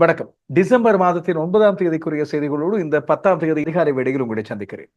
வணக்கம். டிசம்பர் மாதத்தின் ஒன்பதாம் தேதிக்குரிய செய்திகளோடு இந்த பத்தாம் தேதி அதிகாலை வேடையில் உங்களை சந்திக்கிறேன்.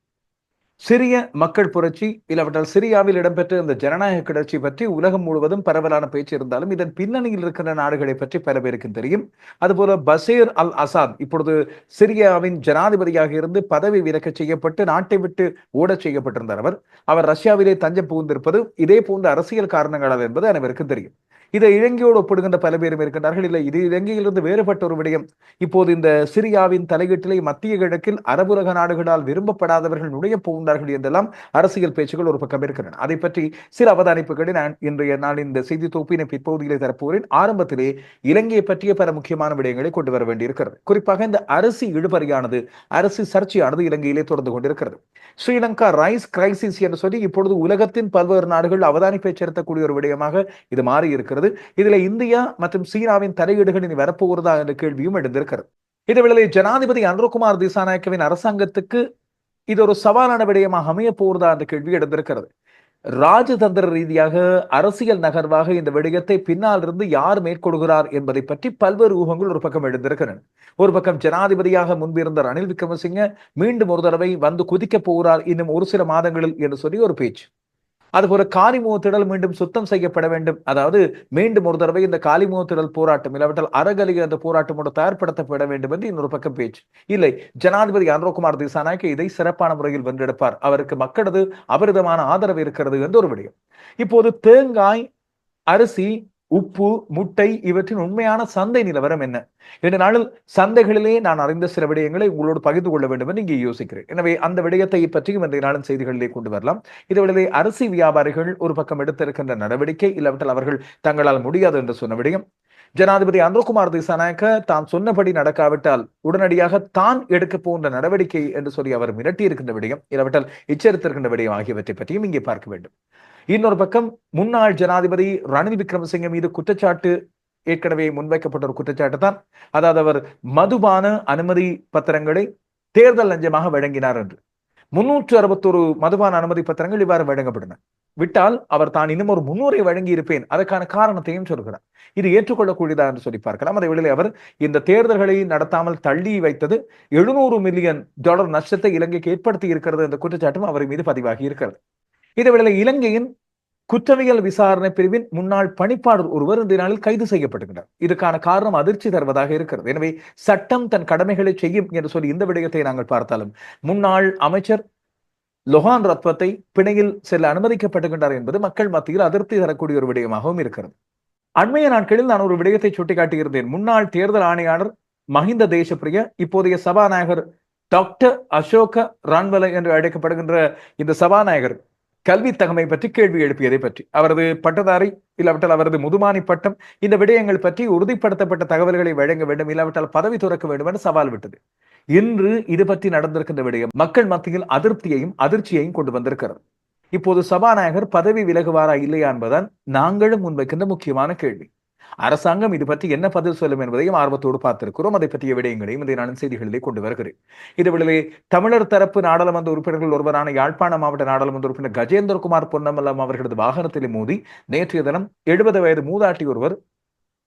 சிரிய மக்கள் புரட்சி இல்லாவிட்டால் சிரியாவில் இடம்பெற்ற இந்த ஜனநாயக கிளர்ச்சி பற்றி உலகம் முழுவதும் பரவலான பேச்சு இருந்தாலும் இதன் பின்னணியில் இருக்கிற நாடுகளை பற்றி பல பேருக்கு தெரியும். அதுபோல பசீர் அல் அசாத் இப்பொழுது சிரியாவின் ஜனாதிபதியாக இருந்து பதவி விலக்க செய்யப்பட்டு நாட்டை விட்டு ஓடச் செய்யப்பட்டிருந்தார் அவர். அவர் ரஷ்யாவிலே தஞ்சம் புகுந்திருப்பது இதே போன்ற அரசியல் காரணங்களால் என்பது அனைவருக்கும் தெரியும். இதை இலங்கையோடு ஒப்பிடுகின்ற பல பேரும் இருக்கின்றார்கள். இல்லை இது இலங்கையிலிருந்து வேறுபட்ட ஒரு விடயம். இப்போது இந்த சிரியாவின் தலையீட்டிலே மத்திய கிழக்கில் அரபுலக நாடுகளால் விரும்பப்படாதவர்கள் நுழைய போகின்றார்கள் என்றெல்லாம் அரசியல் பேச்சுகள் ஒரு பக்கம் இருக்கின்றன. அதை பற்றி சில அவதானிப்புகளை நான் இன்றைய நாள் இந்த செய்தி தொகுப்பினை பிற்பகுதியிலே தரப்போகிறேன். ஆரம்பத்திலே இலங்கையை பற்றிய பல முக்கியமான விடயங்களை கொண்டு வர வேண்டியிருக்கிறது. குறிப்பாக இந்த அரசு இழுபறியானது அரசு சர்ச்சையானது இலங்கையிலே தொடர்ந்து கொண்டிருக்கிறது. ஸ்ரீலங்கா ரைஸ் கிரைசிஸ் என்று சொல்லி இப்பொழுது உலகத்தின் பல்வேறு நாடுகள் அவதானிப்பை செலுத்தக்கூடிய ஒரு விடயமாக இது மாறி இருக்கிறது இதுல இந்தியா மற்றும் சீனாவின் தலையீடுகள் இனி வரப்போகிறதா என்ற கேள்வியும் எழுந்திருக்கிறது. இதுவேளை ஜனாதிபதி அனுரகுமார் திசாநாயக்கவின் அரசாங்கத்துக்கு இது ஒரு சவாலான விடயமாக அமைய போகிறதா என்ற கேள்வி எழுந்திருக்கிறது. ராஜதந்திர ரீதியாக அரசியல் நகர்வாக இந்த விடயத்தை பின்னால் இருந்து யார் மேற்கொள்கிறார் என்பதை பற்றி பல்வேறு ஊகங்கள் ஒரு பக்கம் எழுந்திருக்கின்றன. ஒரு பக்கம் ஜனாதிபதியாக முன்பிருந்த ரணில் விக்ரமசிங்க மீண்டும் ஒரு தடவை வந்து குதிக்க போகிறார் இன்னும் ஒரு சில மாதங்களில் என்று சொல்லி ஒரு பேச்சு. அதுபோல காலிமுகத்திடல் மீண்டும் சுத்தம் செய்யப்பட வேண்டும். அதாவது மீண்டும் ஒரு தடவை இந்த காலிமுகத்திடல் போராட்டம் இல்லாவிட்டால் அறகலி அந்த போராட்டமோடு தயார்படுத்தப்பட வேண்டும் என்று இன்னொரு பக்கம் பேச்சு. இல்லை ஜனாதிபதி அனுரகுமார் திசாநாயக்க இதை சிறப்பான முறையில் வென்றெடுப்பார். அவருக்கு மக்களது அபரிதமான ஆதரவு இருக்கிறது என்று ஒரு விடயம். இப்போது தேங்காய் அரிசி உப்பு முட்டை இவற்றின் உண்மையான சந்தை நிலவரம் என்ன? இரண்டு நாளில் சந்தைகளிலே நான் அறிந்த சில விடயங்களை உங்களோடு பகிர்ந்து கொள்ள வேண்டும் என்று இங்கே யோசிக்கிறேன். எனவே அந்த விடயத்தை பற்றியும் இன்றைய நாளின் செய்திகளிலே கொண்டு வரலாம். இதுவரை அரிசி வியாபாரிகள் ஒரு பக்கம் எடுத்திருக்கின்ற நடவடிக்கை இல்லாவிட்டால் அவர்கள் தங்களால் முடியாது என்று சொன்ன விடயம். ஜனாதிபதி அனுர்குமார் திசாநாயக்க தான் சொன்னபடி நடக்காவிட்டால் உடனடியாக தான் எடுக்க போன்ற நடவடிக்கை என்று சொல்லி அவர் மிரட்டி இருக்கின்ற விடயம் இல்லாவிட்டால் எச்சரித்திருக்கின்ற விடயம் ஆகியவற்றை பற்றியும் இங்கே பார்க்க வேண்டும். இன்னொரு பக்கம் முன்னாள் ஜனாதிபதி ரணில் விக்ரமசிங்க மீது குற்றச்சாட்டு ஏற்கனவே முன்வைக்கப்பட்ட ஒரு குற்றச்சாட்டு தான். அதாவது அவர் மதுபான அனுமதி பத்திரங்களை தேர்தல் லஞ்சமாக வழங்கினார் என்று. முன்னூற்று அறுபத்தொரு மதுபான அனுமதி பத்திரங்கள் இவ்வாறு வழங்கப்பட்டன. விட்டால் அவர் தான் இன்னும் ஒரு முன்னூரை வழங்கி இருப்பேன் அதற்கான காரணத்தையும் சொல்கிறார். இது ஏற்றுக்கொள்ளக்கூடியதா என்று சொல்லி பார்க்கலாம். அதை வேளையில் அவர் இந்த தேர்தல்களை நடத்தாமல் தள்ளி வைத்தது எழுநூறு மில்லியன் டாலர் நஷ்டத்தை இலங்கைக்கு ஏற்படுத்தி இருக்கிறது என்ற குற்றச்சாட்டும் அவர் மீது பதிவாகி இருக்கிறது. இதேவேளை இலங்கையின் குற்றவியல் விசாரணை பிரிவின் முன்னாள் பணிப்பாளர் ஒருவர் இந்த நாளில் கைது செய்யப்பட்டுகிறார் இதற்கான காரணம் அதிர்ச்சி தருவதாக இருக்கிறது. எனவே சட்டம் தன் கடமைகளை செய்யும் என்று சொல்லி இந்த விடயத்தை நாங்கள் பார்த்தாலும் முன்னாள் அமைச்சர் லொஹான் ரத்வத்தை பிணையில் செல்ல அனுமதிக்கப்பட்டுகின்றார் என்பது மக்கள் மத்தியில் அதிருப்தி தரக்கூடிய ஒரு விடயமாகவும் இருக்கிறது. அண்மைய நாட்களில் நான் ஒரு விடயத்தை சுட்டிக்காட்டியிருந்தேன். முன்னாள் தேர்தல் ஆணையாளர் மஹிந்த தேசப்பிரிய இப்போதைய சபாநாயகர் டாக்டர் அசோக ரான்வல என்று அழைக்கப்படுகின்ற இந்த சபாநாயகர் கல்வி தகமை பற்றி கேள்வி எழுப்பியதை பற்றி. அவரது பட்டதாரி இல்லாவிட்டால் அவரது முதுமானி பட்டம் இந்த விடயங்கள் பற்றி உறுதிப்படுத்தப்பட்ட தகவல்களை வழங்க வேண்டும் இல்லாவிட்டால் பதவி துறக்க வேண்டும் என்று சவால் விட்டது. இன்று இது பற்றி நடந்திருக்கின்ற விடயம் மக்கள் மத்தியில் அதிருப்தியையும் அதிர்ச்சியையும் கொண்டு வந்திருக்கிறது. இப்போது சபாநாயகர் பதவி விலகுவாரா இல்லையா என்பதுதான் நாங்களும் முன்வைக்கின்ற முக்கியமான கேள்வி. அரசாங்கம் இது பற்றி என்ன பதில் சொல்லும் என்பதையும் ஆர்வத்தோடு பார்த்திருக்கிறோம். அதை பற்றிய விடயங்களையும் இதை நான் செய்திகளிலே கொண்டு வருகிறேன். இதுவிலே தமிழர் தரப்பு நாடாளுமன்ற உறுப்பினர்கள் ஒருவரான யாழ்ப்பாண மாவட்ட நாடாளுமன்ற உறுப்பினர் கஜேந்திரகுமார் பொன்னமல்லம் அவர்களது வாகனத்திலே மோதி நேற்றைய தினம் எழுபது வயது மூதாட்டி ஒருவர்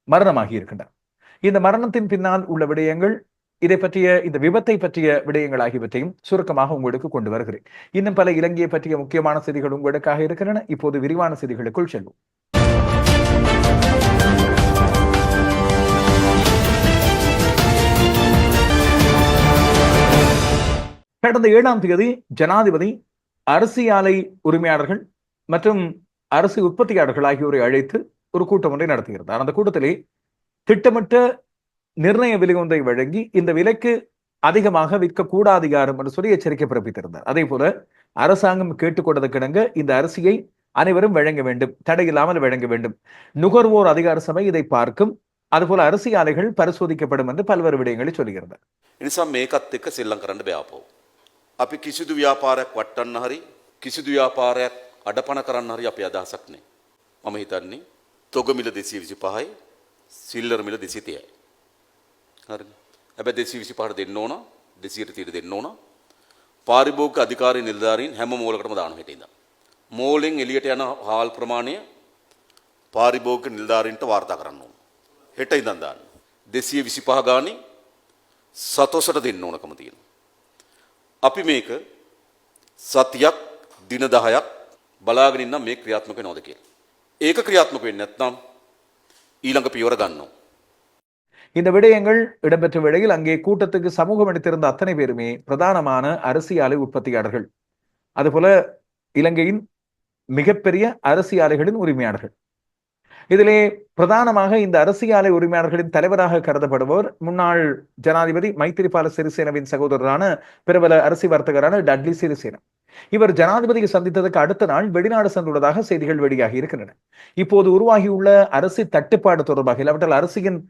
மரணமாகி இருக்கின்றார். இந்த மரணத்தின் பின்னால் உள்ள விடயங்கள் இதை பற்றிய இந்த விபத்தை பற்றிய விடயங்கள் ஆகியவற்றையும் சுருக்கமாக உங்களுக்கு கொண்டு வருகிறேன். இன்னும் பல இலங்கையை பற்றிய முக்கியமான செய்திகள் உங்களுக்காக இருக்கின்றன. இப்போது விரிவான செய்திகளுக்குள் செல்வோம். கடந்த ஏழாம் தேதி ஜனாதிபதி அரிசி ஆலை உரிமையாளர்கள் மற்றும் அரிசி உற்பத்தியாளர்கள் ஆகியோரை அழைத்து ஒரு கூட்டம் ஒன்றை நடத்துகிறார். அந்த கூட்டத்திலே திட்டமிட்ட நிர்ணய விலை ஒன்றை வழங்கி இந்த விலைக்கு அதிகமாக விற்கக்கூடாது யாரும் என்று சொல்லி எச்சரிக்கை பிறப்பித்திருந்தார். அதே போல அரசாங்கம் கேட்டுக்கொண்டதுக்கிணங்க இந்த அரிசியை அனைவரும் வழங்க வேண்டும் தடையில்லாமல் வழங்க வேண்டும். நுகர்வோர் அதிகார சபை இதை பார்க்கும். அதுபோல அரிசி ஆலைகள் பரிசோதிக்கப்படும் என்று பல்வேறு விடயங்களை சொல்கிறது இனிசா மேக்கத்துக்கு சில்லம் கரண்ட் අපි කිසිදු ව්‍යාපාරයක් වට්ටන්න හරි කිසිදු ව්‍යාපාරයක් අඩපන කරන්න හරි අපේ අදහසක් නෑ. මම හිතන්නේ තොගමිල දෙසී විසි පහයි සිල්ලර මිල දෙසිතියයි. හරි හැබැ දෙසී විසි පහට දෙන්න ඕන දෙසියට තීර දෙන්න ඕන පාරිභෝග අධිකාරය නිල්ධාරීන් හැම මෝලකටම දාන හිටින්ද. මෝලෙන් එලියට යන හාල් ප්‍රමාණය පාරිභෝග නිල්ධාරීන්ට වාර්තා කරන්න ඕන. හෙට ඉදන් දාන්න. දෙසිය විසිපහ ගානින් සතොසට දෙන්න ඕනකම තියෙන. අපි මේක සතියක් දින දහයක් බලාගෙනන්න මේ ක්‍රියාත්මක නොද කියල. ඒක ක්‍රියාත්මක වෙන්න නැත්නම් ඊළඟ පියවර ගන්නවා. இந்த விடயங்கள் இடம்பெற்ற வேளையில் அங்கே கூட்டத்துக்கு சமூகம் அளித்திருந்த அத்தனை பேருமே பிரதானமான அரிசி ஆலை உற்பத்தியாளர்கள் அதுபோல இலங்கையின் மிகப்பெரிய அரிசி ஆலைகளின் உரிமையாளர்கள் இதிலே பிரதானமாக இந்த அரசு ஆலை உரிமையாளர்களின் தலைவராக கருதப்படுபவர் முன்னாள் ஜனாதிபதி மைத்திரிபால சிறிசேனவின் சகோதரரான பிரபல அரசி வர்த்தகரான டட்லி சிறிசேன. இவர் ஜனாதிபதியை சந்தித்ததற்கு அடுத்த நாள் வெளிநாடு சென்றுள்ளதாக செய்திகள் வெளியாகி இருக்கின்றன. இப்போது உருவாகியுள்ள அரசு தட்டுப்பாடு தொடர்பாக இல்லாவிட்டால் அரசியின்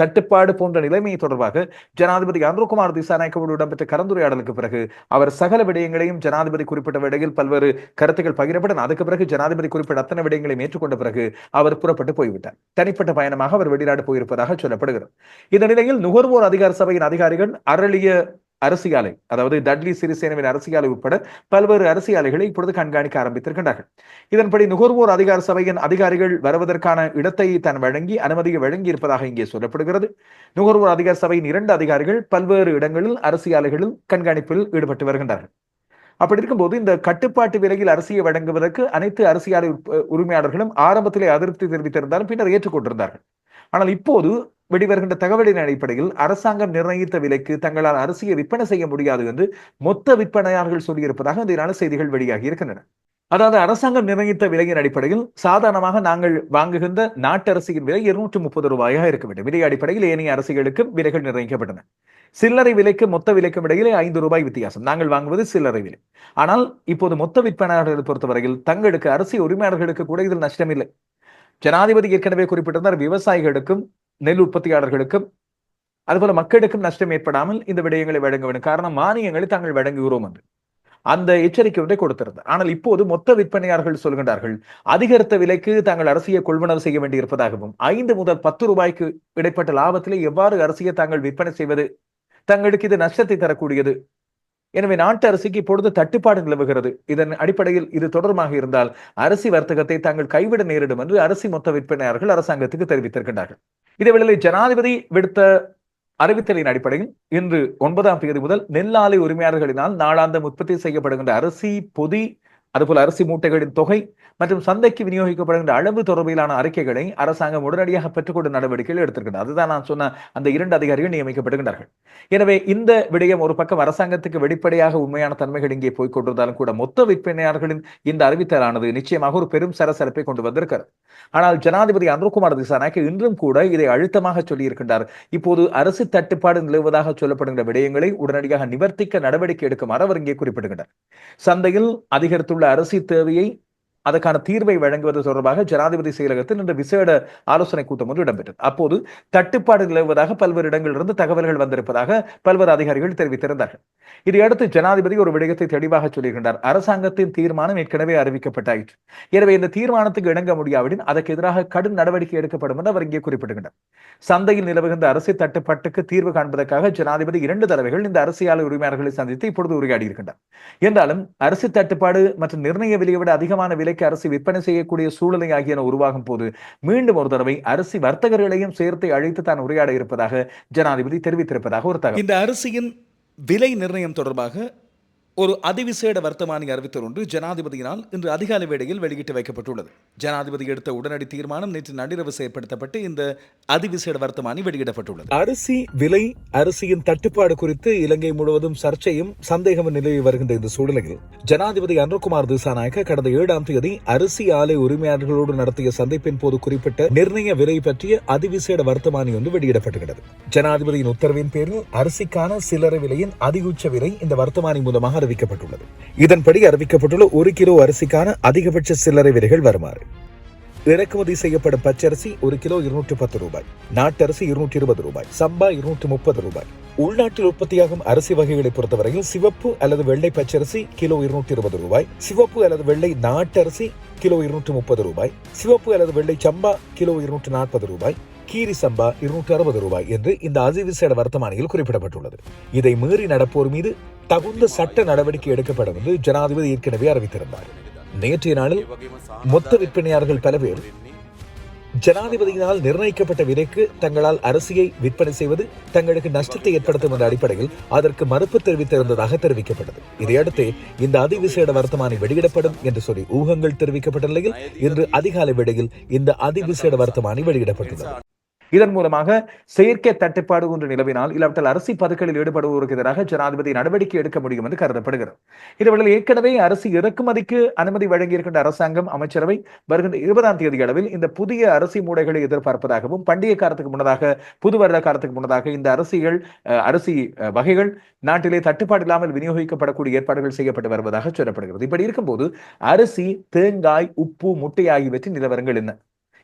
தட்டுப்பாடு போன்ற நிலைமை தொடர்பாக ஜனாதிபதி அனுகுமார் திசாநாயக்கவோடு இடம்பெற்ற கலந்துரையாடலுக்கு பிறகு அவர் சகல விடயங்களையும் ஜனாதிபதி குறிப்பிட்ட விடையில் பல்வேறு கருத்துக்கள் பகிரப்படும் அதுக்கு பிறகு ஜனாதிபதி குறிப்பிட்ட அத்தனை விடயங்களையும் ஏற்றுக்கொண்ட பிறகு அவர் புறப்பட்டு போய்விட்டார். தனிப்பட்ட பயணமாக அவர் வெளிநாடு போயிருப்பதாக சொல்லப்படுகிறது. இந்த நிலையில் நுகர்வோர் அதிகார சபையின் அதிகாரிகள் அரளிய அரசியலை அதாவது டட்லி சிறிசேனவின் அரசியாலை உட்பட பல்வேறு அரசியாலைகளை இப்பொழுது கண்காணிக்க ஆரம்பித்திருக்கின்றார்கள். இதன்படி நுகர்வோர் அதிகார சபையின் அதிகாரிகள் வருவதற்கான இடத்தை தான் வழங்கி அனுமதியை வழங்கி இருப்பதாக இங்கே சொல்லப்படுகிறது. நுகர்வோர் அதிகார சபையின் இரண்டு அதிகாரிகள் பல்வேறு இடங்களில் அரசியாலைகளில் கண்காணிப்பில் ஈடுபட்டு வருகின்றார்கள். அப்படி இருக்கும்போது இந்த கட்டுப்பாட்டு விலையில் அரிசியை வழங்குவதற்கு அனைத்து அரசியாலை உரிமையாளர்களும் ஆரம்பத்திலே அதிருப்தி தெரிவித்திருந்தாலும் பின்னர் ஏற்றுக்கொண்டிருந்தார்கள். ஆனால் இப்போது வெளிவருகின்ற தகவலின் அடிப்படையில் அரசாங்கம் நிர்ணயித்த விலைக்கு தங்களால் அரிசியை விற்பனை செய்ய முடியாது என்று மொத்த விற்பனையாளர்கள் சொல்லியிருப்பதாக இந்த செய்திகள் வெளியாகி இருக்கின்றன. அதாவது அரசாங்கம் நிர்ணயித்த விலையின் அடிப்படையில் சாதாரணமாக நாங்கள் வாங்குகின்ற நாட்டு அரசியின் விலை இருநூற்று முப்பது ரூபாயாக இருக்க வேண்டும். விலை அடிப்படையில் ஏனைய அரசிகளுக்கும் விலைகள் நிர்ணயிக்கப்பட்டன. சில்லறை விலைக்கு மொத்த விலைக்கும் இடையிலே ஐந்து ரூபாய் வித்தியாசம். நாங்கள் வாங்குவது சில்லறை விலை. ஆனால் இப்போது மொத்த விற்பனையாளர்களை பொறுத்தவரையில் தங்களுக்கு அரிசி உரிமையாளர்களுக்கு கூட இதில் நஷ்டமில்லை. ஜனாதிபதி ஏற்கனவே குறிப்பிட்டிருந்தார் விவசாயிகளுக்கும் நெல் உற்பத்தியாளர்களுக்கும் அதுபோல மக்களுக்கும் நஷ்டம் ஏற்படாமல் இந்த விடயங்களை வழங்க வேண்டும். காரணம் மானியங்களை தாங்கள் வழங்குகிறோம் என்று. அந்த எச்சரிக்கை ஒன்றை கொடுத்திருந்தார். ஆனால் இப்போது மொத்த விற்பனையாளர்கள் சொல்கின்றார்கள் அதிகரித்த விலைக்கு தாங்கள் அரசியை கொள்வனவு செய்ய வேண்டியிருப்பதாகவும் ஐந்து முதல் பத்து ரூபாய்க்கு இடைப்பட்ட லாபத்திலே எவ்வாறு அரசியை தாங்கள் விற்பனை செய்வது தங்களுக்கு இது நஷ்டத்தை தரக்கூடியது எனவே நாட்டு அரசுக்கு இப்பொழுது தட்டுப்பாடு நிலவுகிறது. இதன் அடிப்படையில் இது தொடர்பாக இருந்தால் அரிசி வர்த்தகத்தை தாங்கள் கைவிட நேரிடும் என்று அரிசி மொத்த விற்பனையாளர்கள் அரசாங்கத்துக்கு தெரிவித்திருக்கின்றார்கள். இதேவேளை ஜனாதிபதி விடுத்த அறிவித்தலின் அடிப்படையில் இன்று ஒன்பதாம் தேதி முதல் நெல்லாலை உரிமையாளர்களினால் நாளாந்தம் உற்பத்தி செய்யப்படுகின்ற அரிசி பொதி அதுபோல அரிசி மூட்டைகளின் தொகை மற்றும் சந்தைக்கு விநியோகிக்கப்படுகின்ற அளவு தொடர்பிலான அறிக்கைகளை அரசாங்கம் உடனடியாக பெற்றுக்கொண்ட நடவடிக்கைகள் எடுத்திருக்கிறது அதுதான் நான் சொன்ன அந்த இரண்டு அதிகாரிகள் நியமிக்கப்படுகின்றார்கள் எனவே இந்த விடயம் ஒரு பக்கம் அரசாங்கத்துக்கு வெளிப்படையாக உண்மையான தன்மைகள் இங்கே போய்க் கொண்டிருந்தாலும் கூட மொத்த விற்பனையாளர்களின் இந்த அறிவித்தலானது நிச்சயமாக ஒரு பெரும் சரசரப்பை கொண்டு வந்திருக்கிறது. ஆனால் ஜனாதிபதி அனுகுமார் திசாநாயக்க இன்றும் கூட இதை அழுத்தமாக சொல்லியிருக்கின்றார். இப்போது அரசு தட்டுப்பாடு நிலவுவதாக சொல்லப்படுகின்ற விடயங்களை உடனடியாக நிவர்த்திக்க நடவடிக்கை எடுக்குமாறு அவர் இங்கே குறிப்பிடுகின்றார். சந்தையில் அதிகரித்துள்ள அரிசி தேவையை அதற்கான தீர்வை வழங்குவது தொடர்பாக ஜனாதிபதி செயலகத்தில் இன்று விசேட ஆலோசனை கூட்டம் ஒன்று இடம்பெற்றது. அப்போது தட்டுப்பாடு நிலவுவதாக பல்வேறு இடங்களிலிருந்து தகவல்கள் வந்திருப்பதாக பல்வேறு அதிகாரிகள் தெரிவித்திருந்தார்கள். இதையடுத்து ஜனாதிபதி ஒரு விடயத்தை தெளிவாக சொல்லியிருக்கின்றார். அரசாங்கத்தின் தீர்மானம் ஏற்கனவே அறிவிக்கப்பட்டாயிற்று. எனவே இந்த தீர்மானத்துக்கு இணங்க முடியாவிடின் அதற்கு எதிராக கடும் நடவடிக்கை எடுக்கப்படும் என்று அவர் இங்கே குறிப்பிடுகின்றார் சந்தையில் நிலவுகின்ற அரசு தட்டுப்பாட்டுக்கு தீர்வு காண்பதற்காக ஜனாதிபதி இரண்டு தடவைகள் இந்த அரசியல் உரிமையாளர்களை சந்தித்து இப்பொழுது உரையாடி இருக்கின்றார் என்றாலும் அரசு தட்டுப்பாடு மற்றும் நிர்ணய விலையை விட அதிகமான விலை விலைக்கு அரசு விற்பனை செய்யக்கூடிய சூழ்நிலை ஆகியன உருவாகும் போது மீண்டும் ஒரு தடவை அரிசி வர்த்தகர்களையும் சேர்த்து அழைத்து தான் உரையாட இருப்பதாக ஜனாதிபதி தெரிவித்திருப்பதாக ஒரு தகவல். இந்த அரிசியின் விலை நிர்ணயம் தொடர்பாக ஒரு அதிவிசேட வர்த்தமானி அறிவித்தல் ஒன்று ஜனாதிபதியினால் இன்று அதிகாலை வேளையில் வெளியிட்டு வைக்கப்பட்டுள்ளது. ஜனாதிபதி எடுத்த உடனடி தீர்மானம் நேற்று நள்ளிரவு செயற்படுத்தப்பட்டு இந்த அதிவிசேட வர்த்தமானி வெளியிடப்பட்டுள்ளது. அரிசி விலை அரிசியின் தட்டுப்பாடு குறித்து இலங்கை முழுவதும் சர்ச்சையும் சந்தேகமும் நிலவி வருகின்ற இந்த சூழ்நிலையில் ஜனாதிபதி அனுர்குமார் திசாநாயக்க கடந்த ஏழாம் தேதி அரிசி ஆலை உரிமையாளர்களோடு நடத்திய சந்திப்பின் போது குறிப்பிட்ட நிர்ணய விலை பற்றிய அதிவிசேட வர்த்தமானி ஒன்று வெளியிடப்பட்டுள்ளது ஜனாதிபதியின் உத்தரவின் பேரில் அரிசிக்கான சில்லறை விலையின் அதிகுச்ச விலை இந்த வர்த்தமானி மூலமாக அறிவிக்கப்பட்டுள்ளது. இதன்படி அறிவிக்கப்பட்டுள்ள ஒரு கிலோ அரிசிக்கான அதிகபட்ச சில்லறை விலைகள் வருமாறு. இறக்குமதி செய்யப்படும் பச்சரிசி ஒரு கிலோ இருநூற்றி பத்து ரூபாய். நாட்டரிசி இருநூற்றி இருபது ரூபாய். சம்பா இருநூற்று முப்பது ரூபாய். உள்நாட்டில் உற்பத்தியாகும் அரிசி வகைகளை பொறுத்தவரையில் சிவப்பு அல்லது வெள்ளை பச்சரிசி கிலோ இருநூற்றி இருபது ரூபாய். சிவப்பு அல்லது வெள்ளை நாட்டரிசி கிலோ இருநூற்று முப்பது ரூபாய். சிவப்பு அல்லது வெள்ளை சம்பா கிலோ இருநூற்றி நாற்பது ரூபாய். கீரி சம்பா இருநூற்றி அறுபது ரூபாய் என்று இந்த அதிவிசேட வர்த்தமானியில் குறிப்பிடப்பட்டுள்ளது. இதை மீறி நடப்போர் மீது தகுந்த சட்ட நடவடிக்கை எடுக்கப்படும் என்று ஜனாதிபதி ஏற்கனவே அறிவித்திருந்தார். நேற்றைய நாளில் மொத்த விற்பனையாளர்கள் பல பேர் ஜனாதிபதியினால் நிர்ணயிக்கப்பட்ட விலைக்கு தங்களால் அரிசியை விற்பனை செய்வது தங்களுக்கு நஷ்டத்தை ஏற்படுத்தும் என்ற அடிப்படையில் அதற்கு மறுப்பு தெரிவித்திருந்ததாக தெரிவிக்கப்பட்டது. இதையடுத்து இந்த அதிவிசேட வர்த்தமானி வெளியிடப்படும் என்று சொல்லி ஊகங்கள் தெரிவிக்கப்பட்ட நிலையில் இன்று அதிகாலை வேளையில் இந்த அதிவிசேட வர்த்தமானி வெளியிடப்பட்டுள்ளது. இதன் மூலமாக செயற்கை தட்டுப்பாடு ஒன்று நிலவினால் இல்லாவிட்டால் அரசி பதுக்களில் ஈடுபடுவோருக்கு எதிராக ஜனாதிபதி நடவடிக்கை எடுக்க முடியும் என்று கருதப்படுகிறது. இதுவரையில் ஏற்கனவே அரசு இறக்குமதிக்கு அனுமதி வழங்கியிருக்கின்ற அரசாங்கம் அமைச்சரவை வருகின்ற இருபதாம் தேதி அளவில் இந்த புதிய அரிசி மூடைகளை எதிர்பார்ப்பதாகவும் பண்டிகை காலத்துக்கு முன்னதாக புது வருட காலத்துக்கு முன்னதாக இந்த அரசிகள் அஹ், அரிசி அஹ், வகைகள் நாட்டிலே தட்டுப்பாடு இல்லாமல் விநியோகிக்கப்படக்கூடிய ஏற்பாடுகள் செய்யப்பட்டு வருவதாக சொல்லப்படுகிறது. இப்படி இருக்கும்போது அரிசி தேங்காய் உப்பு முட்டை ஆகியவற்றின் நிலவரங்கள் என்ன?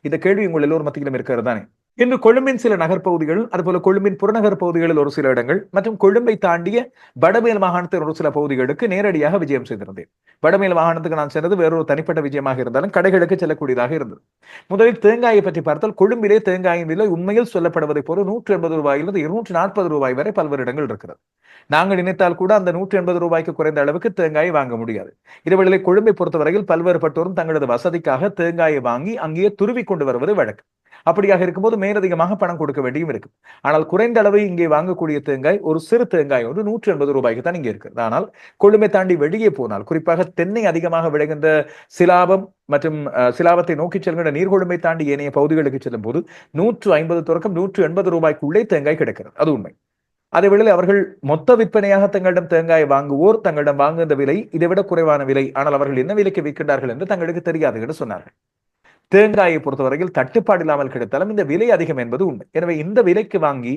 இந்த கேள்வி உங்கள் எல்லோர் மத்தியிலும் இருக்கிறது தானே? இன்று கொழும்பின் சில நகர்ப்பகுதிகள் அதுபோல கொழும்பின் புறநகர் பகுதிகளில் ஒரு சில இடங்கள் மற்றும் கொழும்பை தாண்டிய வடமேல் மாகாணத்தின் ஒரு சில பகுதிகளுக்கு நேரடியாக விஜயம் செய்திருந்தேன். வடமேல் மாகாணத்துக்கு நான் சென்றது வேறொரு தனிப்பட்ட விஜயமாக இருந்தாலும் கடைகளுக்கு செல்லக்கூடியதாக இருந்தது. முதலில் தேங்காயை பற்றி பார்த்தால் கொழும்பிலே தேங்காயின் விலை உண்மையில் சொல்லப்படுவதை போல நூற்றி எண்பது ரூபாயிலிருந்து இருநூற்றி நாற்பது ரூபாய் வரை பல்வேறு இடங்கள் இருக்கிறது. நாங்கள் நினைத்தால் கூட அந்த நூற்றி எண்பது ரூபாய்க்கு குறைந்த அளவுக்கு தேங்காயை வாங்க முடியாது. இதுவேளை கொழும்பை பொறுத்தவரையில் பல்வேறுபட்டோரும் தங்களது வசதிக்காக தேங்காயை வாங்கி அங்கேயே துருவி கொண்டு வருவது வழக்கம். அப்படியாக இருக்கும்போது மேலதிகமாக பணம் கொடுக்க வேண்டியும் இருக்கு ஆனால் குறைந்த அளவு இங்கே வாங்கக்கூடிய தேங்காய் ஒரு சிறு தேங்காய் ஒரு நூற்றி எண்பது ரூபாய்க்கு தான் இங்கே இருக்கு ஆனால் கொழுமை தாண்டி வெளியே போனால் குறிப்பாக தென்னை அதிகமாக விளைகின்ற சிலாபம் மற்றும் சிலாபத்தை நோக்கி செல்கின்ற நீர்கொழுமை தாண்டி ஏனைய பகுதிகளுக்கு செல்லும் போது நூற்று ஐம்பது தொடக்கம் நூற்று எண்பது ரூபாய்க்குள்ளே தேங்காய் கிடைக்கிறது. அது உண்மை. அதே வேளையில் அவர்கள் மொத்த விற்பனையாக தங்களிடம் தேங்காய் வாங்குவோர் தங்களிடம் வாங்குகின்ற விலை இதை விட குறைவான விலை. ஆனால் அவர்கள் என்ன விலைக்கு விற்கின்றார்கள் என்று தங்களுக்கு தெரியாது என்று சொன்னார்கள். தேங்காயை பொறுத்தவரையில் தட்டுப்பாடு இல்லாமல் கிடைத்தாலும் இந்த விலை அதிகம் என்பது உண்மை. எனவே இந்த விலைக்கு வாங்கி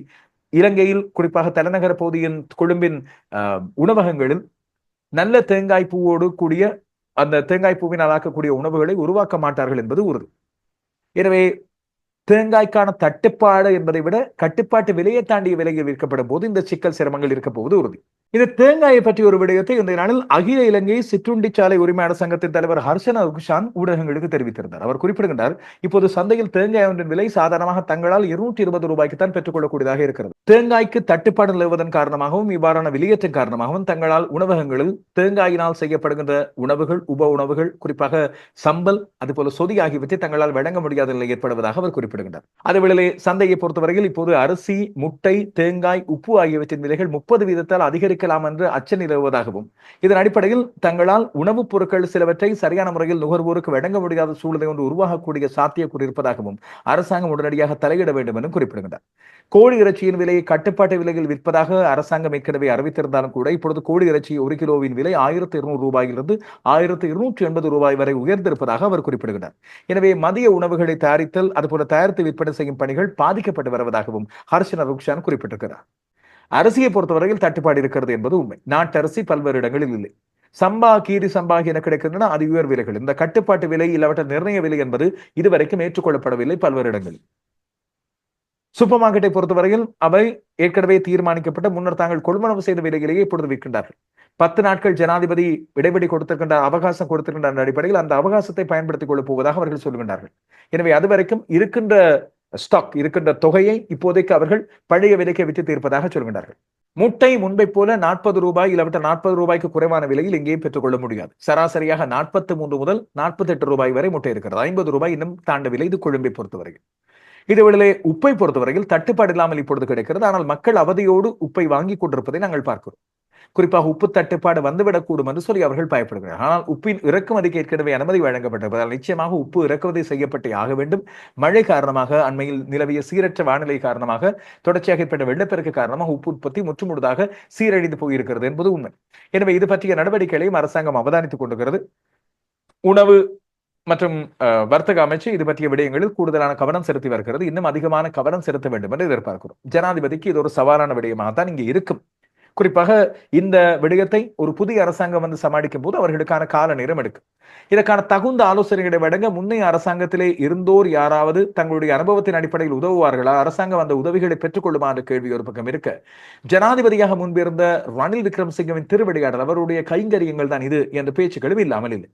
இலங்கையில் குறிப்பாக தலைநகர பகுதியின் கொழும்பின் ஆஹ், உணவகங்களில் நல்ல தேங்காய் பூவோடு கூடிய அந்த தேங்காய் பூவினால் ஆக்கக்கூடிய உணவுகளை உருவாக்க மாட்டார்கள் என்பது உறுதி. எனவே தேங்காய்க்கான தட்டுப்பாடு என்பதை விட கட்டுப்பாட்டு விலையை தாண்டிய விலையில் விற்கப்படும் போது இந்த சிக்கல் சிரமங்கள் இருக்க போவது உறுதி. இந்த தேங்காயை பற்றி ஒரு விடயத்தை இந்த நாளில் அகில இலங்கை சிற்றுண்டி சாலை உரிமையாளர் சங்கத்தின் தலைவர் ஹர்ஷனா குஷான் ஊடகங்களுக்கு தெரிவித்திருந்தார். அவர் குறிப்பிடுகின்றார் இப்போது சந்தையில் தேங்காய் ஒன்றின் விலை சாதாரணமாக தங்களால் இருநூற்றி இருபது ரூபாய்க்கு தான் பெற்றுக்கொள்ளக்கூடியதாக இருக்கிறது. தேங்காய்க்கு தட்டுப்பாடு நிலவுவதன் காரணமாகவும் இவ்வாறான வெளியேற்றம் காரணமாகவும் தங்களால் உணவகங்களில் தேங்காயினால் செய்யப்படுகின்ற உணவுகள் உப உணவுகள் குறிப்பாக சம்பல் அதுபோல சொதி ஆகியவற்றை தங்களால் வழங்க முடியாத நிலை ஏற்படுவதாக அவர் குறிப்பிடுகின்றார். அதேவேளை சந்தையை பொறுத்தவரையில் இப்போது அரிசி முட்டை தேங்காய் உப்பு ஆகியவற்றின் விலைகள் முப்பது வீதத்தால் அதிகரிக்கலாம் என்று அச்சம் நிலவுவதாகவும் இதன் அடிப்படையில் தங்களால் உணவுப் பொருட்கள் சிலவற்றை சரியான முறையில் நுகர்வோருக்கு வழங்க முடியாத சூழ்நிலை ஒன்று உருவாகக்கூடிய சாத்தியக்கூறு இருப்பதாகவும் அரசாங்கம் உடனடியாக தலையிட வேண்டும் என்றும் குறிப்பிடுகின்றார். கோழி இறைச்சியின் விலையை கட்டுப்பாட்டு விலையில் விற்பதாக அரசாங்கம் ஏற்கனவே அறிவித்திருந்தாலும் கூட இப்பொழுது கோழி இறைச்சி ஒரு கிலோவின் விலை ஆயிரத்தி இருநூறு ரூபாயிலிருந்து ஆயிரத்தி இருநூற்றி எண்பது ரூபாய் வரை உயர்ந்திருப்பதாக அவர் குறிப்பிடுகிறார் எனவே மதிய உணவுகளை தயாரித்தல் அதுபோல தயாரித்து விற்பனை செய்யும் பணிகள் பாதிக்கப்பட்டு வருவதாகவும் ஹர்ஷன் ருக்ஷான் குறிப்பிட்டிருக்கிறார். அரிசியை பொறுத்தவரையில் தட்டுப்பாடு இருக்கிறது என்பது உண்மை. நாட்டரிசி பல்வேறு இடங்களில் இல்லை. சம்பா கீரி சம்பா என கிடைக்கின்றன அது உயர் விலைகள். இந்த கட்டுப்பாட்டு விலை இல்லாவற்ற நிர்ணய விலை என்பது இதுவரைக்கும் ஏற்றுக்கொள்ளப்படவில்லை பல்வேறு இடங்களில். சூப்பர் மார்க்கெட்டை பொறுத்தவரையில் அவை ஏற்கனவே தீர்மானிக்கப்பட்ட முன்னர் தாங்கள் கொள்வனவு செய்த விலையிலேயே இப்பொழுது விற்கின்றார்கள். பத்து நாட்கள் ஜனாதிபதி இடைவெளி கொடுத்திருக்கின்ற அவகாசம் கொடுத்திருக்கின்ற அந்த அடிப்படையில் அந்த அவகாசத்தை பயன்படுத்திக் கொள்ளப் போவதாக அவர்கள் சொல்கின்றார்கள். எனவே அதுவரைக்கும் இருக்கின்ற ஸ்டாக் இருக்கின்ற தொகையை இப்போதைக்கு அவர்கள் பழைய விலைக்கு விற்று தீர்ப்பதாக சொல்கின்றார்கள். முட்டை முன்பை போல நாற்பது ரூபாய் இல்லாவிட்ட நாற்பது ரூபாய்க்கு குறைவான விலையில் எங்கேயும் பெற்றுக்கொள்ள முடியாது. சராசரியாக நாற்பத்தி மூன்று முதல் நாற்பத்தி எட்டு ரூபாய் வரை முட்டை இருக்கிறது. ஐம்பது ரூபாய் இன்னும் தாண்டவில்லை இது கொழும்பை பொறுத்தவரையில். இதுவேளை உப்பை பொறுத்தவரையில் தட்டுப்பாடு இல்லாமல் இப்பொழுது கிடைக்கிறது. ஆனால் மக்கள் அவதியோடு உப்பை வாங்கி கொண்டிருப்பதை நாங்கள் பார்க்கிறோம். குறிப்பாக உப்பு தட்டுப்பாடு வந்துவிடக்கூடும் என்று சொல்லி அவர்கள் பயப்படுகிறார்கள். ஆனால் உப்பின் இறக்குமதிக்கு ஏற்கனவே அனுமதி வழங்கப்பட்டிருப்பதால் நிச்சயமாக உப்பு இறக்குமதி செய்யப்பட்டே ஆக வேண்டும். மழை காரணமாக அண்மையில் நிலவிய சீரற்ற வானிலை காரணமாக தொடர்ச்சியாக ஏற்பட்ட வெள்ளப்பெருக்கு காரணமாக உப்பு உற்பத்தி முற்றுமுழுதாக சீரழிந்து போயிருக்கிறது என்பது உண்மை. எனவே இது பற்றிய நடவடிக்கைகளையும் அரசாங்கம் அவதானித்துக் கொண்டிருக்கிறது. உணவு மற்றும் வர்த்தக அமைச்சு இது பற்றிய விடயங்களில் கூடுதலான கவனம் செலுத்தி வருகிறது. இன்னும் அதிகமான கவனம் செலுத்த வேண்டும் என்று எதிர்பார்க்கிறோம். ஜனாதிபதிக்கு இது ஒரு சவாலான விடயமாகத்தான் இங்கே இருக்கும். குறிப்பாக இந்த விடயத்தை ஒரு புதிய அரசாங்கம் வந்து சமாளிக்கும் போது அவர்களுக்கான கால நேரம் எடுக்கும். இதற்கான தகுந்த ஆலோசனைகளை வழங்க முன்னைய அரசாங்கத்திலே இருந்தோர் யாராவது தங்களுடைய அனுபவத்தின் அடிப்படையில் உதவுவார்களா? அரசாங்கம் அந்த உதவிகளை பெற்றுக்கொள்ளுமா என்ற கேள்வி ஒரு பக்கம் இருக்க. ஜனாதிபதியாக முன்பிருந்த ரணில் விக்ரமசிங்கவின் திருவிடையாடல் அவருடைய கைங்கரியங்கள் தான் இது என்ற பேச்சுக்களும் இல்லாமல் இல்லை.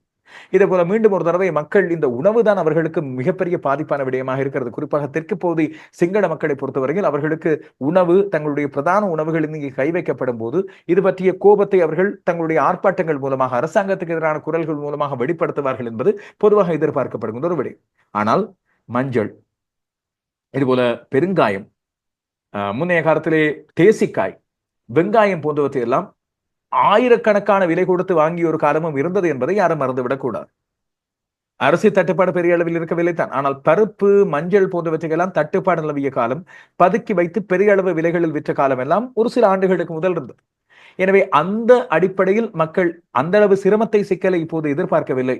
இதே போல மீண்டும் ஒரு தடவை மக்கள் இந்த உணவு தான் அவர்களுக்கு மிகப்பெரிய பாதிப்பான விடயமாக இருக்கிறது. குறிப்பாக தெற்கு பகுதி சிங்கள மக்களை பொறுத்தவரையில் அவர்களுக்கு உணவு தங்களுடைய பிரதான உணவுகள் இங்கே கை வைக்கப்படும் போது இது பற்றிய கோபத்தை அவர்கள் தங்களுடைய ஆர்ப்பாட்டங்கள் மூலமாக அரசாங்கத்துக்கு எதிரான குரல்கள் மூலமாக வெளிப்படுத்துவார்கள் என்பது பொதுவாக எதிர்பார்க்கப்படுகின்ற ஒரு விடயம். ஆனால் மஞ்சள் இதுபோல பெருங்காயம் ஆஹ், முன்னைய காலத்திலே தேசிக்காய் வெங்காயம் போன்றவற்றை எல்லாம் ஆயிரக்கணக்கான விலை கொடுத்து வாங்கிய ஒரு காலமும் இருந்தது என்பதை யாரும் மறந்துவிடக்கூடாது. அரிசி தட்டுப்பாடு பெரிய அளவில் இருக்கவில்லை தான் ஆனால் பருப்பு மஞ்சள் போன்றவற்றையெல்லாம் தட்டுப்பாடு நிலவிய காலம் பதுக்கி வைத்து பெரிய அளவு விலைகளில் விற்ற காலம் எல்லாம் ஒரு சில ஆண்டுகளுக்கு முதல் இருந்தது. எனவே அந்த அடிப்படையில் மக்கள் அந்த அளவு சிரமத்தை சிக்கலை இப்போது எதிர்பார்க்கவில்லை.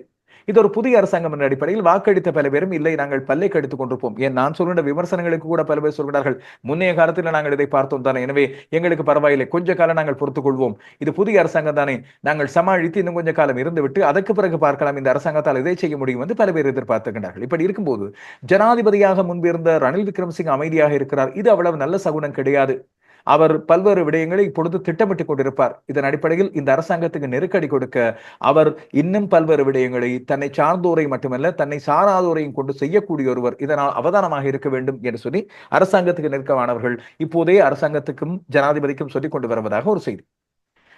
இது ஒரு புதிய அரசாங்கம் என்ற அடிப்படையில் வாக்களித்த பல பேரும் இல்லை நாங்கள் பல்லை கடித்துக் கொண்டிருப்போம். ஏன் நான் சொல்கின்ற விமர்சனங்களுக்கு கூட பல பேர் சொல்கிறார்கள் முன்னைய காலத்தில் நாங்கள் இதை பார்த்தோம் தானே. எனவே எங்களுக்கு பரவாயில்லை. கொஞ்ச காலம் நாங்கள் பொறுத்துக் கொள்வோம். இது புதிய அரசாங்கம் தானே. நாங்கள் சமாளித்து இன்னும் கொஞ்ச காலம் இருந்துவிட்டு அதற்கு பிறகு பார்க்கலாம். இந்த அரசாங்கத்தால் இதை செய்ய முடியும் என்று பல பேர் எதிர்பார்த்துகின்றார்கள் இப்படி இருக்கும்போது ஜனாதிபதியாக முன்பிருந்த ரணில் விக்ரமசிங் அமைதியாக இருக்கிறார். இது அவ்வளவு நல்ல சகுனம் கிடையாது. அவர் பல்வேறு விடயங்களை இப்பொழுது திட்டமிட்டுக் கொண்டிருப்பார். இதன் அடிப்படையில் இந்த அரசாங்கத்துக்கு நெருக்கடி கொடுக்க அவர் இன்னும் பல்வேறு விடயங்களை தன்னை சார்ந்தோரை மட்டுமல்ல தன்னை சாராதோரையும் கொண்டு செய்யக்கூடிய ஒருவர் இதனால் அவதானமாக இருக்க வேண்டும் என்று சொல்லி அரசாங்கத்துக்கு நெருக்கமானவர்கள் இப்போதே அரசாங்கத்துக்கும் ஜனாதிபதிக்கும் சொல்லிக் கொண்டு வருவதாக ஒரு செய்தி.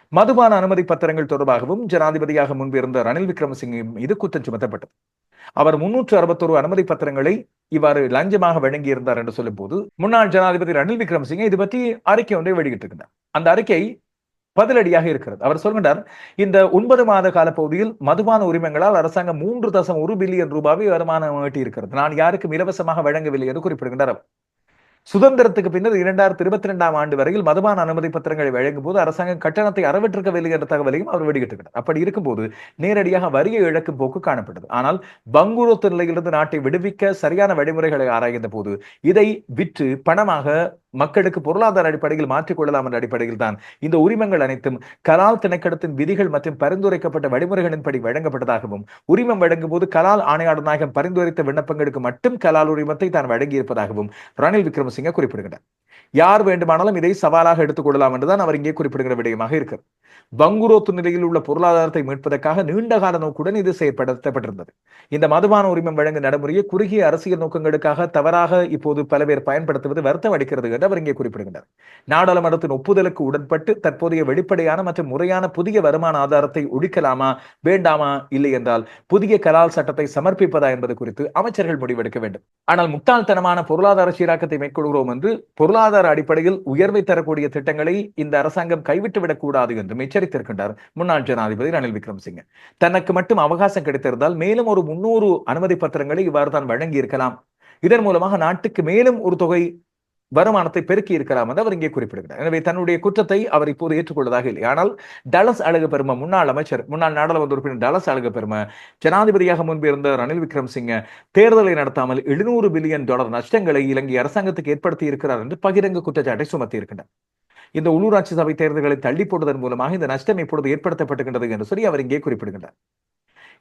மதுபான அனுமதி பத்திரங்கள் தொடர்பாகவும் ஜனாதிபதியாக முன்பிருந்த ரணில் விக்ரமசிங்க மீது குற்றம் சுமத்தப்பட்டது. அவர் முன்னூற்று அறுபத்தொரு அனுமதி பத்திரங்களை இவ்வாறு லஞ்சமாக வழங்கியிருந்தார் என்று சொல்லும் போது முன்னாள் ஜனாதிபதி ரணில் விக்ரமசிங்கே இது பற்றி அறிக்கை ஒன்றை வெளியிட்டிருக்கிறார். அந்த அறிக்கை பதிலடியாக இருக்கிறது. அவர் சொல்கின்றார் இந்த ஒன்பது மாத கால பகுதியில் மதுபான உரிமங்களால் அரசாங்கம் மூன்று தசம் ஒரு பில்லியன் ரூபாவை வருமானம் ஈட்டி இருக்கிறது நான் யாருக்கும் இலவசமாக வழங்கவில்லை என்று குறிப்பிடுகின்றார் அவர். சுதந்திரத்துக்கு பின்னர் இரண்டாயிரத்தி இருபத்தி ரெண்டாம் ஆண்டு வரையில் மதுபான அனுமதி பத்திரங்களை வழங்கும் போது அரசாங்கம் கட்டணத்தை அறவிட்டிருக்கவில்லை என்ற தகவலையும் அவர் வெளியிட்டிருக்கிறார். அப்படி இருக்கும்போது நேரடியாக வரியை இழக்கும் போக்கு காணப்பட்டது. ஆனால் பங்குரோத்து நிலையிலிருந்து நாட்டை விடுவிக்க சரியான வழிமுறைகளை ஆராய்ந்த போது இதை விற்று பணமாக மக்களுக்கு பொருளாதார அடிப்படையில் மாற்றிக்கொள்ளலாம் என்ற அடிப்படையில் தான் இந்த உரிமங்கள் அனைத்தும் கலால் திணைக்களத்தின் விதிகள் மற்றும் பரிந்துரைக்கப்பட்ட வழிமுறைகளின்படி வழங்கப்பட்டதாகவும் உரிமம் வழங்கும் போது கலால் ஆணையாளர் நாயகம் பரிந்துரைத்த விண்ணப்பங்களுக்கு மட்டும் கலால் உரிமத்தை தான் வழங்கியிருப்பதாகவும் ரணில் விக்ரமசிங்க குறிப்பிடுகின்றார் யார் வேண்டுமானாலும் இதை சவாலாக எடுத்துக்கொள்ளலாம் என்றுதான் அவர் இங்கே குறிப்பிடுகிற விடயமாக இருக்கிறது. பங்குரோத்து நிலையில் உள்ள பொருளாதாரத்தை மீட்பதற்காக நீண்டகால நோக்குடன் இது செயற்படுத்தப்பட்டிருந்தது. இந்த மதுபான உரிமம் வழங்கும் நடைமுறையை குறுகிய அரசியல் நோக்கங்களுக்காக தவறாக இப்போது பல பேர் பயன்படுத்துவது வருத்தம் அளிக்கிறது என்று அவர் இங்கே குறிப்பிடுகின்றார். நாடாளுமன்றத்தின் ஒப்புதலுக்கு உடன்பட்டு தற்போதைய வெளிப்படையான மற்றும் முறையான புதிய வருமான ஆதாரத்தை ஒழிக்கலாமா வேண்டாமா இல்லை என்றால் புதிய கலால் சட்டத்தை சமர்ப்பிப்பதா என்பது குறித்து அமைச்சர்கள் முடிவெடுக்க வேண்டும். ஆனால் முட்டாள்தனமான பொருளாதார சீராக்கத்தை மேற்கொள்கிறோம் என்று பொருளாதார அடிப்படையில் உயர்வை தரக்கூடிய திட்டங்களை இந்த அரசாங்கம் கைவிட்டுவிடக் கூடாது என்றும் எச்சரித்திருக்கின்றார் முன்னாள் ஜனாதிபதி ரணில் விக்ரமசிங்க. தனக்கு மட்டும் அவகாசம் கிடைத்திருந்தால் மேலும் ஒரு முன்னூறு அனுமதி பத்திரங்களை இவ்வாறு தான் வழங்கி இருக்கலாம் இதன் மூலமாக நாட்டுக்கு மேலும் ஒரு தொகை வருமானத்தை பெருக்கி இருக்கலாம் என்று அவர் இங்கே குறிப்பிடுகிறார். எனவே தன்னுடைய குற்றத்தை அவர் இப்போது ஏற்றுக்கொள்வதாக இல்லை. ஆனால் டலஸ் அழகு பெருமை முன்னாள் அமைச்சர் முன்னாள் நாடாளுமன்ற உறுப்பினர் டலஸ் அழகு பெரும ஜனாதிபதியாக முன்பு இருந்த ரணில் விக்ரம்சிங்க தேர்தலை நடத்தாமல் எழுநூறு பில்லியன் டாலர் நஷ்டங்களை இலங்கை அரசாங்கத்துக்கு ஏற்படுத்தி இருக்கிறார் என்று பகிரங்க குற்றச்சாட்டை சுமத்தியிருக்கின்றார் இந்த உள்ளூராட்சி சபை தேர்தல்களை தள்ளி போடுவதன் மூலமாக இந்த நஷ்டம் இப்பொழுது ஏற்படுத்தப்பட்டுகின்றது என்று சொல்லி அவர் இங்கே குறிப்பிடுகின்றார்.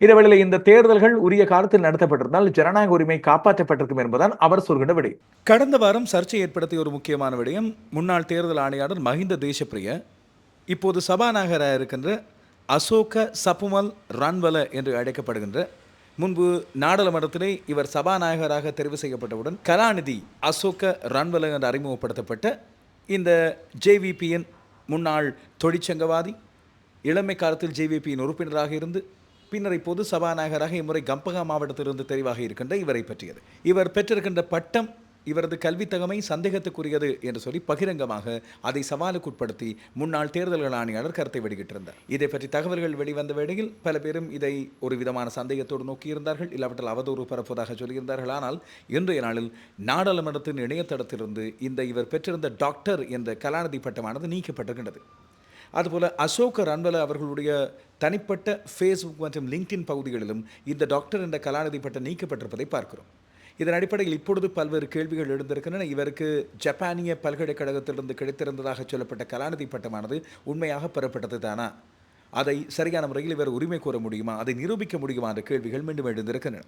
இதேவேளை இந்த தேர்தல்கள் உரிய காலத்தில் நடத்தப்பட்டிருந்தால் ஜனநாயக உரிமை காப்பாற்றப்பட்டிருக்கும் என்பதுதான் அவர் சொல்கின்ற விடயம் கடந்த வாரம் சர்ச்சை ஏற்படுத்திய ஒரு முக்கியமான விடயம் முன்னாள் தேர்தல் ஆணையாளர் மஹிந்த தேசப்பிரிய இப்போது சபாநாயகராக இருக்கின்ற அசோக சப்புமல் ரன்வல என்று அழைக்கப்படுகின்ற முன்பு நாடாளுமன்றத்திலே இவர் சபாநாயகராக தெரிவு செய்யப்பட்டவுடன் கலாநிதி அசோக ரன்வல என்று அறிமுகப்படுத்தப்பட்ட இந்த ஜேவிபியின் முன்னாள் தொழிற்சங்கவாதி இளமை காலத்தில் ஜேவிபியின் உறுப்பினராக இருந்து பின்னர் இப்போது சபாநாயகராக இம்முறை கம்பகா மாவட்டத்திலிருந்து தெரிவாக இருக்கின்ற இவரை பற்றியது. இவர் பெற்றிருக்கின்ற பட்டம் இவரது கல்வித்தகமை சந்தேகத்துக்குரியது என்று சொல்லி பகிரங்கமாக அதை சவாலுக்குட்படுத்தி முன்னாள் தேர்தல்கள் ஆணையாளர் கருத்தை வெளியிட்டிருந்தார். இதை பற்றி தகவல்கள் வெளிவந்த வேளையில் பல பேரும் இதை ஒரு விதமான சந்தேகத்தோடு நோக்கியிருந்தார்கள். இல்லாவிட்டால் அவதூறு பரப்புவதாக சொல்லியிருந்தார்கள். ஆனால் இன்றைய நாளில் நாடாளுமன்றத்தின் இணையதளத்திலிருந்து இந்த இவர் பெற்றிருந்த டாக்டர் என்ற கலாநிதி பட்டமானது நீக்கப்பட்டிருக்கின்றது. அதுபோல் அசோக ரன்வல அவர்களுடைய தனிப்பட்ட ஃபேஸ்புக் மற்றும் லிங்க்டின் பகுதிகளிலும் இந்த டாக்டர் என்ற கலாநிதி பட்டம் நீக்கப்பட்டிருப்பதை பார்க்கிறோம். இதன் அடிப்படையில் இப்பொழுது பல்வேறு கேள்விகள் எழுந்திருக்கின்றன. இவருக்கு ஜப்பானிய பல்கலைக்கழகத்திலிருந்து கிடைத்திருந்ததாக சொல்லப்பட்ட கலாநிதி பட்டமானது உண்மையாக பெறப்பட்டது தானா? அதை சரியான முறையில் இவர் உரிமை கோர முடியுமா? அதை நிரூபிக்க முடியுமா? என்ற கேள்விகள் மீண்டும் எழுந்திருக்கின்றன.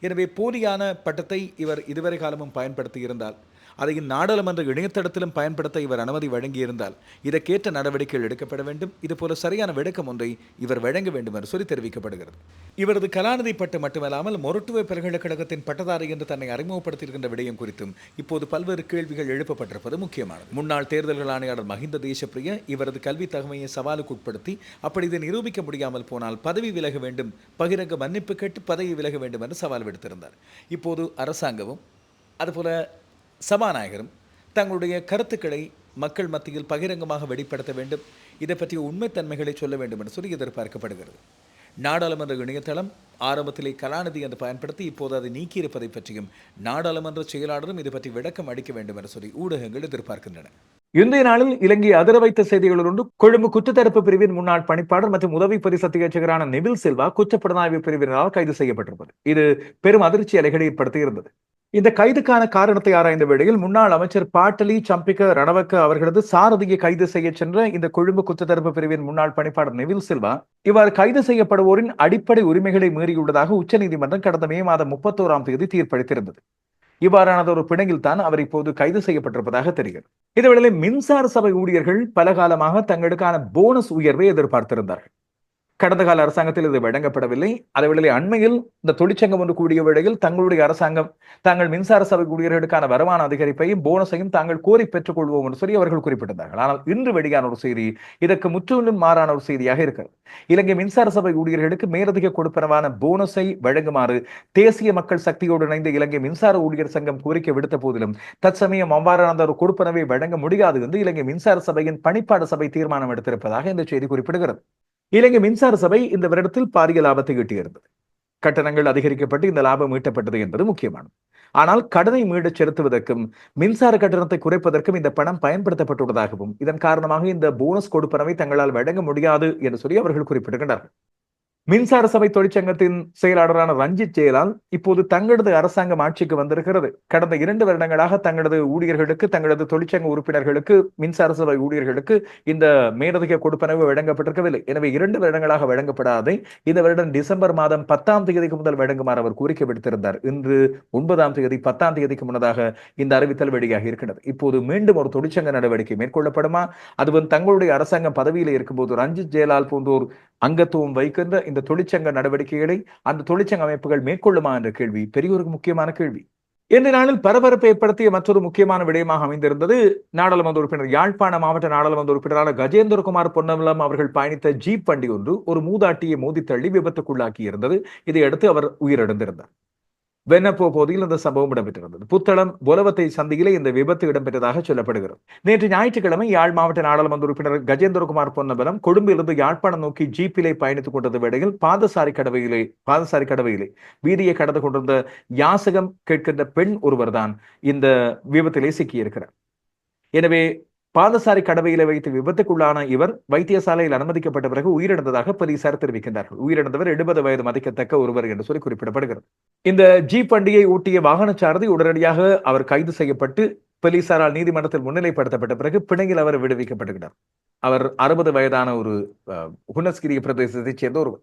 எனவே போலியான பட்டத்தை இவர் இதுவரை காலமும் பயன்படுத்தி இருந்தால் அதை நாடாளுமன்ற இணையதளத்திலும் பயன்படுத்த இவர் அனுமதி வழங்கியிருந்தால் இதற்கேற்ற நடவடிக்கைகள் எடுக்கப்பட வேண்டும். இதுபோல சரியான விளக்கம் ஒன்றை இவர் வழங்க வேண்டும் என்று சொல்லி தெரிவிக்கப்படுகிறது. இவரது கலாநிதி பட்டம் மட்டுமல்லாமல் மொரட்டுவ பல்கலைக்கழகத்தின் பட்டதாரி என்று தன்னை அறிமுகப்படுத்தியிருக்கின்ற விடயம் குறித்தும் இப்போது பல்வேறு கேள்விகள் எழுப்பப்பட்டிருப்பது முக்கியமானது. முன்னாள் தேர்தல்கள் ஆணையாளர் மஹிந்த தேசப்பிரிய இவரது கல்வி தகமையை சவாலுக்கு உட்படுத்தி அப்படி இதை நிரூபிக்க முடியாமல் போனால் பதவி விலக வேண்டும் பகிரங்க மன்னிப்பு கேட்டு பதவி விலக வேண்டும் என்று சவால் விடுத்திருந்தார். இப்போது அரசாங்கமும் அதுபோல சபாநாயகரும் தங்களுடைய கருத்துக்களை மக்கள் மத்தியில் பகிரங்கமாக வெளிப்படுத்த வேண்டும். இதை பற்றிய உண்மைத்தன்மைகளை சொல்ல வேண்டும் என்று சொல்லி எதிர்பார்க்கப்படுகிறது. நாடாளுமன்ற இணையதளம் ஆரம்பத்திலே கலாநிதி என்று பயன்படுத்தி இப்போது அதை நீக்கியிருப்பதை பற்றியும் நாடாளுமன்ற செயலாளரும் இது பற்றி விளக்கம் அளிக்க வேண்டும் என்று சொல்லி ஊடகங்கள் எதிர்பார்க்கின்றன. இன்றைய நாளில் இலங்கை அதிர வைத்த செய்திகளுடன் ஒன்று கொழும்பு குற்றத்தடுப்பு பிரிவின் முன்னாள் பணிப்பாளர் மற்றும் உதவி பரிசு அத்தியட்சகரான நெவில் செல்வா குற்றப்புலனாய்வு பிரிவினரால் கைது செய்யப்பட்டிருப்பது. இது பெரும் அதிர்ச்சி அலைகளை ஏற்படுத்தி இருந்தது. இந்த கைதுக்கான காரணத்தை ஆராய்ந்த வேளையில் முன்னாள் அமைச்சர் பாட்டலி சம்பிக்க ரணவக்க அவர்களது சாரதியை கைது செய்ய சென்ற இந்த கொழும்பு குற்றத்தடுப்பு பிரிவின் முன்னாள் பணிப்பாளர் நெவில் சில்வா இவ்வாறு கைது செய்யப்படுவோரின் அடிப்படை உரிமைகளை மீறியுள்ளதாக உச்சநீதிமன்றம் கடந்த மே மாதம் முப்பத்தோராம் தேதி தீர்ப்பளித்திருந்தது. இவ்வாறானது ஒரு பிணையில் தான் அவர் இப்போது கைது செய்யப்பட்டிருப்பதாக தெரிகிறது. இதேவேளை மின்சார சபை ஊழியர்கள் பல காலமாக தங்களுக்கான போனஸ் உயர்வை எதிர்பார்த்திருந்தார்கள். கடந்த கால அரசாங்கத்தில் இது வழங்கப்படவில்லை. அதேவேளை அண்மையில் இந்த தொழிற்சங்கம் ஒன்று கூடிய வேளையில் தங்களுடைய அரசாங்கம் தாங்கள் மின்சார சபை ஊழியர்களுக்கான வருமான அதிகரிப்பையும் போனஸையும் தாங்கள் கோரி பெற்றுக் கொள்வோம் என்று சொல்லி அவர்கள் குறிப்பிட்டிருந்தார்கள். ஆனால் இன்று வெளியான ஒரு செய்தி இதற்கு முற்றிலும் மாறான ஒரு செய்தியாக இருக்கிறது. இலங்கை மின்சார சபை ஊழியர்களுக்கு மேலதிக கொடுப்பனவான போனஸை வழங்குமாறு தேசிய மக்கள் சக்தியோடு இணைந்த இலங்கை மின்சார ஊழியர் சங்கம் கோரிக்கை விடுத்த போதிலும் தற்சமயம் அவ்வாறான ஒரு கொடுப்பனவை வழங்க முடியாது என்று இலங்கை மின்சார சபையின் பணிப்பாடு சபை தீர்மானம் எடுத்திருப்பதாக இந்த செய்தி குறிப்பிடுகிறது. இலங்கை மின்சார சபை இந்த வருடத்தில் பாரிய லாபத்தை ஈட்டியிருந்தது. கட்டணங்கள் அதிகரிக்கப்பட்டு இந்த லாபம் ஈட்டப்பட்டது என்பது முக்கியமானது. ஆனால் கடனை மீடு செலுத்துவதற்கும் மின்சார கட்டணத்தை குறைப்பதற்கும் இந்த பணம் பயன்படுத்தப்பட்டுள்ளதாகவும் இதன் காரணமாக இந்த போனஸ் கொடுப்பனவை தங்களால் வழங்க முடியாது என்று சொல்லி அவர்கள் குறிப்பிடுகின்றார்கள் மின்சார சபை தொழிற்சங்கத்தின் செயலாளரான ரஞ்சித் ஜெயலால் இப்போது தங்களது அரசாங்கம் ஆட்சிக்கு வந்திருக்கிறது. கடந்த இரண்டு வருடங்களாக தங்களது ஊழியர்களுக்கு தங்களது தொழிற்சங்க உறுப்பினர்களுக்கு மின்சார சபை ஊழியர்களுக்கு இந்த மேலதிக கொடுப்பனவு வழங்கப்பட்டிருக்கவில்லை. எனவே இரண்டு வருடங்களாக வழங்கப்படாதை இந்த வருடம் டிசம்பர் மாதம் பத்தாம் தேதிக்கு முதல் வழங்குமாறு அவர் கோரிக்கை விடுத்திருந்தார். இன்று ஒன்பதாம் தேதி பத்தாம் தேதிக்கு முன்னதாக இந்த அறிவித்தல் வெளியாக இருக்கிறது. இப்போது மீண்டும் ஒரு தொழிற்சங்க நடவடிக்கை மேற்கொள்ளப்படுமா? அதுவும் தங்களுடைய அரசாங்கம் பதவியில் இருக்கும்போது ரஞ்சித் ஜெயலால் போன்றோர் அங்கத்துவம் வைக்கின்ற இந்த தொழிற்சங்க நடவடிக்கைகளை அந்த தொழிற்சங்க அமைப்புகள் மேற்கொள்ளுமா என்ற கேள்வி பெரிய ஒரு முக்கியமான கேள்வி. இந்த நாளில் பரபரப்பை ஏற்படுத்திய மற்றொரு முக்கியமான விடயமாக அமைந்திருந்தது நாடாளுமன்ற உறுப்பினர் யாழ்ப்பாண மாவட்ட நாடாளுமன்ற உறுப்பினரான கஜேந்திரகுமார் பொன்னமலம் அவர்கள் பயணித்த ஜீப் வண்டி ஒன்று ஒரு மூதாட்டியை மோதி தள்ளி விபத்துக்குள்ளாக்கி இருந்தது இதையடுத்து அவர் உயிரிழந்திருந்தார். வெண்ணப்போ பகுதியில் இந்த சம்பவம் இடம்பெற்றிருந்தது. புத்தளம் உலவத்தை சந்தியிலே இந்த விபத்து இடம்பெற்றதாக சொல்லப்படுகிறது. நேற்று ஞாயிற்றுக்கிழமை யாழ் மாவட்ட நாடாளுமன்ற உறுப்பினர் கஜேந்திரகுமார் பொன்னபலம் கொழும்பிலிருந்து யாழ்ப்பாணம் நோக்கி ஜீப்பிலே பயணித்துக் கொண்டிருந்த வேளையில் பாதசாரி கடவையிலே பாதசாரி கடவையிலே வீதியை கடந்து கொண்டிருந்த யாசகம் கேட்கின்ற பெண் ஒருவர் தான் இந்த விபத்திலே சிக்கியிருக்கிறார். எனவே பாதசாரி கடவையில வைத்து விபத்துக்குள்ளான இவர் வைத்தியசாலையில் அனுமதிக்கப்பட்ட பிறகு உயிரிழந்ததாக போலீசார் தெரிவிக்கின்றார்கள். உயிரிழந்தவர் எழுபது வயது மதிக்கத்தக்க ஒருவர் என்று சொல்லி குறிப்பிடப்படுகிறது. இந்த ஜீப் வண்டியை ஓட்டிய வாகன சாரதி உடனடியாக அவர் கைது செய்யப்பட்டு போலீசாரால் நீதிமன்றத்தில் முன்னிலைப்படுத்தப்பட்ட பிறகு பிணையில் அவர் விடுவிக்கப்பட்டுகிறார் அவர் அறுபது வயதான ஒரு குணஸ்கிரிய பிரதேசத்தைச் சேர்ந்த ஒருவர்.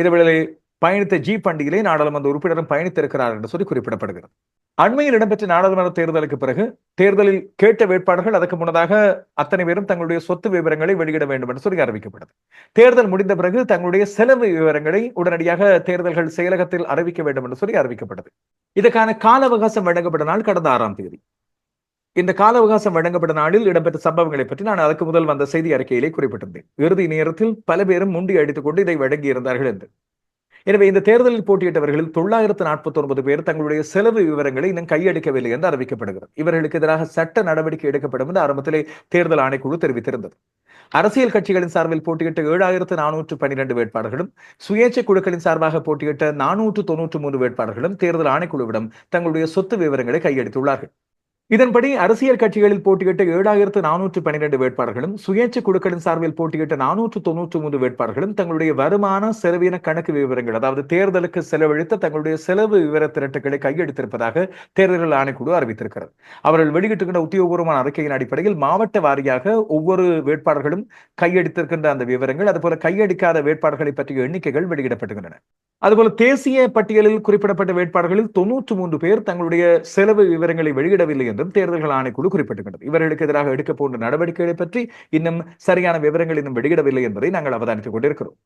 இதேவேளை பயணித்த ஜீப் வண்டியிலே நாடாளுமன்ற உறுப்பினரும் பயணித்திருக்கிறார் என்று சொல்லி குறிப்பிடப்படுகிறது. அண்மையில் இடம்பெற்ற நாடாளுமன்ற தேர்தலுக்கு பிறகு தேர்தலில் கேட்ட வேட்பாளர்கள் அதற்கு முன்னதாக அத்தனை பேரும் தங்களுடைய சொத்து விவரங்களை வெளியிட வேண்டும் என்று சொல்லி அறிவிக்கப்பட்டது. தேர்தல் முடிந்த பிறகு தங்களுடைய செலவு விவரங்களை உடனடியாக தேர்தல்கள் செயலகத்தில் அறிவிக்க வேண்டும் என்று சொல்லி அறிவிக்கப்பட்டது. இதற்கான கால அவகாசம் வழங்கப்பட்ட நாள் கடந்த ஆறாம் தேதி. இந்த கால அவகாசம் வழங்கப்பட்ட நாளில் இடம்பெற்ற சம்பவங்களை பற்றி நான் அதற்கு முதல் வந்த செய்தி அறிக்கையிலே குறிப்பிட்டிருந்தேன். இறுதி நேரத்தில் பல பேரும் முண்டி அடித்துக் கொண்டு இதை வழங்கியிருந்தார்கள் என்று. எனவே இந்த தேர்தலில் போட்டியிட்டவர்களில் தொள்ளாயிரத்து நாற்பத்தி ஒன்பது பேர் தங்களுடைய செலவு விவரங்களை இன்னும் கையடிக்கவில்லை என்று அறிவிக்கப்படுகிறது. இவர்களுக்கு எதிராக சட்ட நடவடிக்கை எடுக்கப்படும் என்று ஆரம்பத்திலே தேர்தல் ஆணைக்குழு தெரிவித்திருந்தது. அரசியல் கட்சிகளின் சார்பில் போட்டியிட்ட ஏழாயிரத்து நானூற்று பன்னிரண்டு வேட்பாளர்களும் சுயேட்சை குழுக்களின் சார்பாக போட்டியிட்ட நானூற்று தொன்னூற்று மூன்று வேட்பாளர்களும் தேர்தல் ஆணைக்குழுவிடம் தங்களுடைய சொத்து விவரங்களை கையெடுத்துள்ளார்கள் இதன்படி அரசியல் கட்சிகளில் போட்டியிட்ட ஏழாயிரத்து நானூற்று பன்னிரண்டு வேட்பாளர்களும் சுயேட்சை குழுக்களின் சார்பில் போட்டியிட்ட நானூற்று தொன்னூற்று மூன்று வேட்பாளர்களும் தங்களுடைய வருமான செலவின கணக்கு விவரங்கள் அதாவது தேர்தலுக்கு செலவழித்த தங்களுடைய செலவு விவர திரட்டுகளை கையெடுத்திருப்பதாக தேர்தல் ஆணைக்குழு அறிவித்திருக்கிறது. அவர்கள் வெளியிட்டிருக்கின்ற உத்தியோகபூர்வமான அறிக்கையின் அடிப்படையில் மாவட்ட வாரியாக ஒவ்வொரு வேட்பாளர்களும் கையெடுத்திருக்கின்ற அந்த விவரங்கள் அதுபோல கையடிக்காத வேட்பாளர்களை பற்றிய எண்ணிக்கைகள் வெளியிடப்பட்டுகின்றன அதுபோல தேசிய பட்டியலில் குறிப்பிடப்பட்ட வேட்பாளர்களில் தொன்னூற்று மூன்று பேர் தங்களுடைய செலவு விவரங்களை வெளியிடவில்லை என்று என்றும் தேர்தல்கள் ஆணைக்குழு குறிப்பிட்டுள்ளது இவர்களுக்கு எதிராக எடுக்க போன்ற நடவடிக்கைகளை பற்றி இன்னும் சரியான விவரங்கள் இன்னும் வெளியிடவில்லை என்பதை நாங்கள் அவதானித்துக் கொண்டிருக்கிறோம்.